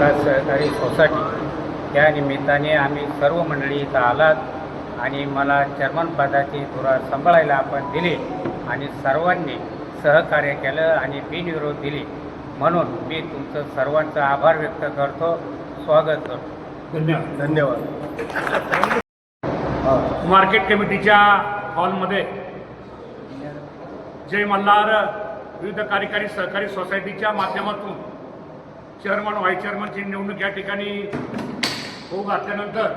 विकास सहकारी सोसायटी. या निमित्ताने आम्ही सर्व मंडळी इथं आलात आणि मला चेअरमन पदाची धुरा सांभाळायला आपण दिली आणि सर्वांनी सहकार्य केलं आणि बिनविरोध दिली. म्हणून मी तुमचं सर्वांचा आभार व्यक्त करतो. स्वागत करतो. धन्यवाद. धन्यवाद. मार्केट कमिटीच्या हॉलमध्ये जय मल्हार विविध कार्यकारी सहकारी सोसायटीच्या माध्यमातून चेअरमन व्हाईस चेअरमनची निवडणूक या ठिकाणी होऊ घातल्यानंतर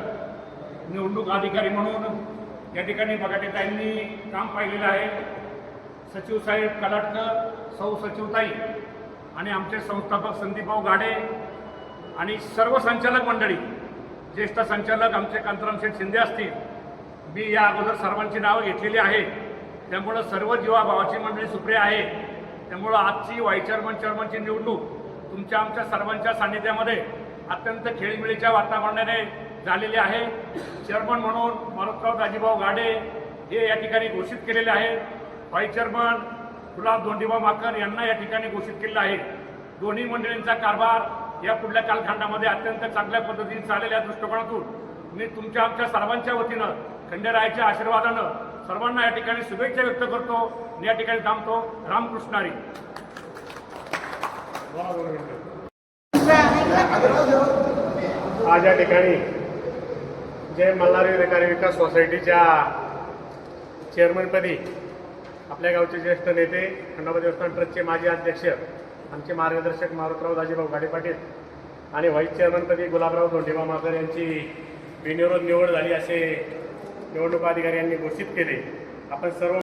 निवडणूक अधिकारी म्हणून या ठिकाणी बगाटेताईंनी काम पाहिलेलं आहे. सचिव साहेब कलाटकर सौ सचिवताई आणि आमचे संस्थापक संदीपभाऊ गाडे आणि सर्व संचालक मंडळी ज्येष्ठ संचालक आमचे कांतरामशेठ शिंदे असतील मी या अगोदर सर्वांची नावं घेतलेली आहे त्यामुळं सर्व जीवाभावाची मंडळी सुप्रिया आहे त्यामुळं आजची व्हाईस चेअरमन चेअरमनची निवडणूक तुमच्या आमच्या सर्वांच्या सान्निध्यामध्ये अत्यंत खेळीमेळीच्या वातावरणाने झालेले आहे. चेअरमन म्हणून मारुतराव दाजीभाऊ गाडे हे या ठिकाणी घोषित केलेले आहेत. व्हाईस चेअरमन गुलाब धोंडीबा माकर यांना या ठिकाणी घोषित केलेलं आहे. दोन्ही मंडळींचा कारभार या पुढल्या कालखंडामध्ये अत्यंत चांगल्या पद्धतीने चालेल्या दृष्टिकोनातून मी तुमच्या आमच्या सर्वांच्या वतीनं खंडेरायाच्या आशीर्वादानं सर्वांना या ठिकाणी शुभेच्छा व्यक्त करतो आणि या ठिकाणी थांबतो. रामकृष्णारी. आज या ठिकाणी जय मल्हार विवेकारी विकास सोसायटीच्या चेअरमनपदी आपल्या गावचे ज्येष्ठ नेते खंडोबा देवस्थान ट्रस्टचे माजी अध्यक्ष आमचे मार्गदर्शक मारुतराव दाजीभाऊ गाडे पाटील आणि व्हाईस चेअरमनपदी गुलाबराव धोंडेबा माकर यांची बिनविरोध निवड झाली असे निवडणूक अधिकारी यांनी घोषित केले. आपण सर्व